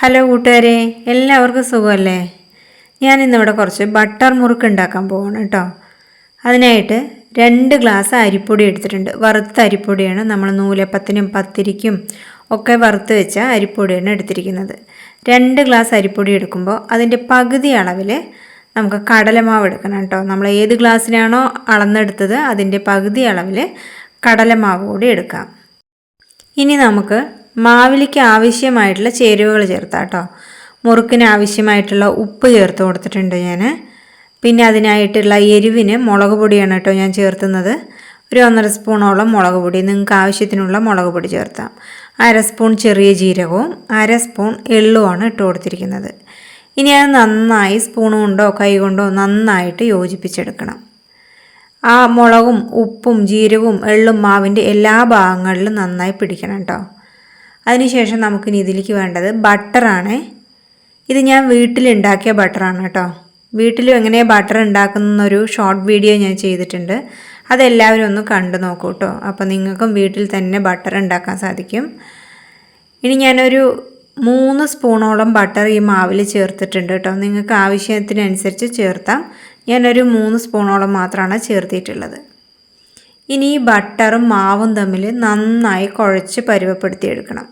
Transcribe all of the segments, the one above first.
Hello കൂട്ടുകാരെ എല്ലാവർക്കും സുഖമല്ലേ? ഞാൻ ഇന്നിവിടെ കുറച്ച് ബട്ടർ മുറുക്ക് ഉണ്ടാക്കാൻ പോവാണ് കേട്ടോ. അതിനായിട്ട് രണ്ട് ഗ്ലാസ് അരിപ്പൊടി എടുത്തിട്ടുണ്ട്. വറുത്ത അരിപ്പൊടിയാണ് നമ്മൾ നൂലപ്പത്തിനും പത്തിരിക്കും ഒക്കെ വറുത്ത് വെച്ച അരിപ്പൊടിയാണ് എടുത്തിരിക്കുന്നത്. രണ്ട് ഗ്ലാസ് അരിപ്പൊടി എടുക്കുമ്പോൾ അതിന്റെ പകുതി അളവിൽ നമുക്ക് കടലമാവ് എടുക്കണം കേട്ടോ. നമ്മൾ ഏത് ഗ്ലാസ്സിനാണോ അളന്നെടുത്തത് അതിന്റെ പകുതി അളവിൽ കടലമാവ് കൂടി എടുക്കാം. ഇനി നമുക്ക് മാവിലേക്ക് ആവശ്യമായിട്ടുള്ള ചേരുവകൾ ചേർത്താം കേട്ടോ മുറുക്കിന് ആവശ്യമായിട്ടുള്ള ഉപ്പ് ചേർത്ത് കൊടുത്തിട്ടുണ്ട് ഞാൻ പിന്നെ അതിനായിട്ടുള്ള എരിവിന് മുളക് പൊടിയാണ് കേട്ടോ ഞാൻ ചേർത്തുന്നത്. ഒരു ഒന്നര സ്പൂണോളം മുളക് പൊടി. നിങ്ങൾക്ക് ആവശ്യത്തിനുള്ള മുളക് പൊടി ചേർത്താം. അര സ്പൂൺ ചെറിയ ജീരകവും അര സ്പൂൺ എള്ളുമാണ് ഇട്ട് കൊടുത്തിരിക്കുന്നത്. ഇനി അത് നന്നായി സ്പൂൺ കൊണ്ടോ കൈ കൊണ്ടോ നന്നായിട്ട് യോജിപ്പിച്ചെടുക്കണം. ആ മുളകും ഉപ്പും ജീരകവും എള്ളും മാവിന്റെ എല്ലാ ഭാഗങ്ങളിലും നന്നായി പിടിക്കണം കേട്ടോ. അതിനുശേഷം നമുക്കിനി ഇതിലേക്ക് വേണ്ടത് ബട്ടറാണ്. ഇത് ഞാൻ വീട്ടിലുണ്ടാക്കിയ ബട്ടറാണ് കേട്ടോ. വീട്ടിലും എങ്ങനെ ബട്ടർ ഉണ്ടാക്കുന്നൊരു ഷോർട്ട് വീഡിയോ ഞാൻ ചെയ്തിട്ടുണ്ട്. അതെല്ലാവരും ഒന്ന് കണ്ടു നോക്കൂ കേട്ടോ. അപ്പോൾ നിങ്ങൾക്കും വീട്ടിൽ തന്നെ ബട്ടർ ഉണ്ടാക്കാൻ സാധിക്കും. ഇനി ഞാനൊരു മൂന്ന് സ്പൂണോളം ബട്ടർ ഈ മാവിൽ ചേർത്തിട്ടുണ്ട് കേട്ടോ. നിങ്ങൾക്ക് ആവശ്യത്തിനനുസരിച്ച് ചേർത്താം. ഞാനൊരു മൂന്ന് സ്പൂണോളം മാത്രമാണ് ചേർത്തിട്ടുള്ളത് ഇനി ഈ ബട്ടറും മാവും തമ്മിൽ നന്നായി കുഴച്ച് പരുവപ്പെടുത്തിയെടുക്കണം.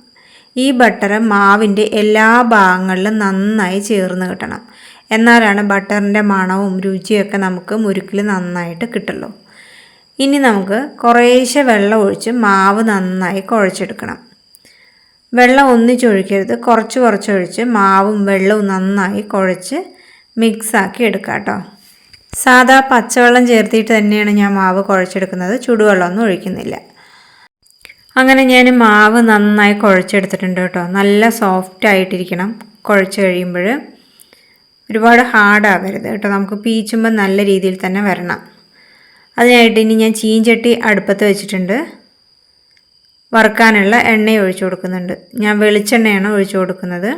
ഈ ബട്ടർ മാവിന്റെ എല്ലാ ഭാഗങ്ങളിലും നന്നായി ചേർന്ന് കിട്ടണം. എന്നാലാണ് ബട്ടറിന്റെ മണവും രുചിയൊക്കെ നമുക്ക് മുരുക്കിൽ നന്നായിട്ട് കിട്ടുള്ളൂ. ഇനി നമുക്ക് കുറേശ്ശെ വെള്ളം ഒഴിച്ച് മാവ് നന്നായി കുഴച്ചെടുക്കണം. വെള്ളം ഒന്നിച്ചൊഴിക്കരുത്. കുറച്ച് കുറച്ചൊഴിച്ച് മാവും വെള്ളവും നന്നായി കുഴച്ച് മിക്സാക്കി എടുക്കാം കേട്ടോ. സാധാ പച്ചവെള്ളം ചേർത്തിട്ട് തന്നെയാണ് ഞാൻ മാവ് കുഴച്ചെടുക്കുന്നത്. ചുടുവെള്ളമൊന്നും ഒഴിക്കുന്നില്ല. അങ്ങനെ ഞാൻ മാവ് നന്നായി കുഴച്ചെടുത്തിട്ടുണ്ട് കേട്ടോ. നല്ല സോഫ്റ്റ് ആയിട്ടിരിക്കണം കുഴച്ച് കഴിയുമ്പോൾ ഒരുപാട് ഹാർഡാകരുത് കേട്ടോ. നമുക്ക് പീച്ചുമ്പോൾ നല്ല രീതിയിൽ തന്നെ വരണം. അതിനായിട്ട് ഇനി ഞാൻ ചീഞ്ചട്ടി അടുപ്പത്ത് വെച്ചിട്ടുണ്ട്. വറുക്കാനുള്ള എണ്ണ ഒഴിച്ചു കൊടുക്കുന്നുണ്ട്. ഞാൻ വെളിച്ചെണ്ണയാണ് ഒഴിച്ചു കൊടുക്കുന്നത്.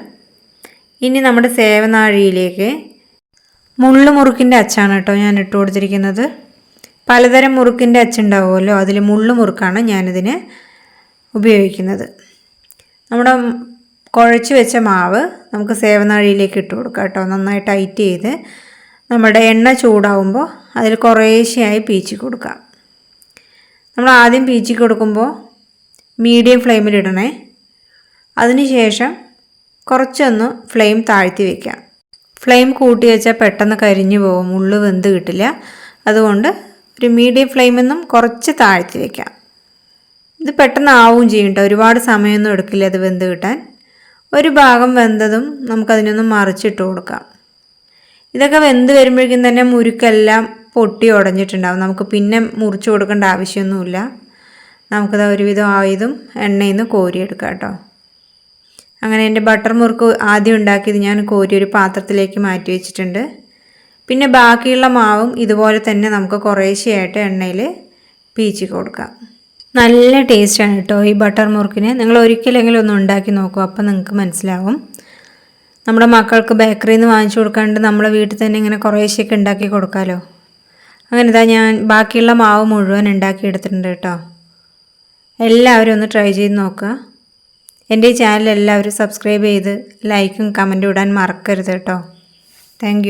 ഇനി നമ്മുടെ സേവനാഴിയിലേക്ക് മുള്ളു മുറുക്കിന്റെ അച്ചാണ് കേട്ടോ ഞാൻ ഇട്ട് കൊടുത്തിരിക്കുന്നത്. പലതരം മുറുക്കിന്റെ അച്ചുണ്ടാവുമല്ലോ. അതിൽ മുള്ളു മുറുക്കാണ് ഞാനിതിന് ഉപയോഗിക്കുന്നത്. നമ്മുടെ കുഴച്ച് വെച്ച മാവ് നമുക്ക് സേവനാഴിയിലേക്ക് ഇട്ട് കൊടുക്കാം കേട്ടോ. നന്നായി ടൈറ്റ് ചെയ്ത് നമ്മുടെ എണ്ണ ചൂടാവുമ്പോൾ അതിൽ കുറേശ്ശെയായി പീച്ചി കൊടുക്കാം. നമ്മൾ ആദ്യം പീച്ചി കൊടുക്കുമ്പോൾ മീഡിയം ഫ്ലെയിമിലിടണേ അതിനുശേഷം കുറച്ചൊന്ന് ഫ്ലെയിം താഴ്ത്തി വയ്ക്കാം ഫ്ലെയിം കൂട്ടി വെച്ചാൽ പെട്ടെന്ന് കരിഞ്ഞു പോകും. ഉള്ളു വെന്ത് കിട്ടില്ല. അതുകൊണ്ട് ഒരു മീഡിയം ഫ്ലെയിമിൽ നിന്നും കുറച്ച് താഴ്ത്തി വയ്ക്കാം ഇത് പെട്ടെന്ന് ആവും ചെയ്യും കേട്ടോ ഒരുപാട് സമയമൊന്നും എടുക്കില്ല അത് വെന്ത് കിട്ടാൻ. ഒരു ഭാഗം വെന്തതും നമുക്കതിനൊന്ന് മറിച്ചിട്ട് കൊടുക്കാം. ഇതൊക്കെ വെന്ത് വരുമ്പോഴേക്കും തന്നെ മുരുക്കെല്ലാം പൊട്ടി ഉടഞ്ഞിട്ടുണ്ടാവും. നമുക്ക് പിന്നെ മുറിച്ച് കൊടുക്കേണ്ട ആവശ്യമൊന്നുമില്ല. നമുക്കത് ഒരുവിധം ആയതും എണ്ണയിൽ നിന്ന് കോരിയെടുക്കാം കേട്ടോ. അങ്ങനെ എന്റെ ബട്ടർ മുറുക്ക് ആദ്യം ഉണ്ടാക്കിയത് ഞാൻ കോരി ഒരു പാത്രത്തിലേക്ക് മാറ്റി വെച്ചിട്ടുണ്ട്. പിന്നെ ബാക്കിയുള്ള മാവും ഇതുപോലെ തന്നെ നമുക്ക് കുറേശ്ശെയായിട്ട് എണ്ണയിൽ പീച്ചി കൊടുക്കാം. നല്ല ടേസ്റ്റാണ് കേട്ടോ ഈ ബട്ടർ മുറുക്കിന്. നിങ്ങൾ ഒരിക്കലെങ്കിലും ഒന്ന് ഉണ്ടാക്കി നോക്കൂ അപ്പം നിങ്ങൾക്ക് മനസ്സിലാവും. നമ്മുടെ മക്കൾക്ക് ബേക്കറിയിൽ നിന്ന് വാങ്ങിച്ചു കൊടുക്കാണ്ട് നമ്മളെ വീട്ടിൽ തന്നെ ഇങ്ങനെ കുറേശ്ശേക്ക് ഉണ്ടാക്കി കൊടുക്കാമല്ലോ അങ്ങനെ ഇതാ ഞാൻ ബാക്കിയുള്ള മാവ് മുഴുവൻ ഉണ്ടാക്കി എടുത്തിട്ടുണ്ട് കേട്ടോ. എല്ലാവരും ഒന്ന് ട്രൈ ചെയ്ത് നോക്കുക. എന്റെ ഈ ചാനൽ എല്ലാവരും സബ്സ്ക്രൈബ് ചെയ്ത് ലൈക്കും കമന്റും ഇടാൻ മറക്കരുത് കേട്ടോ. താങ്ക്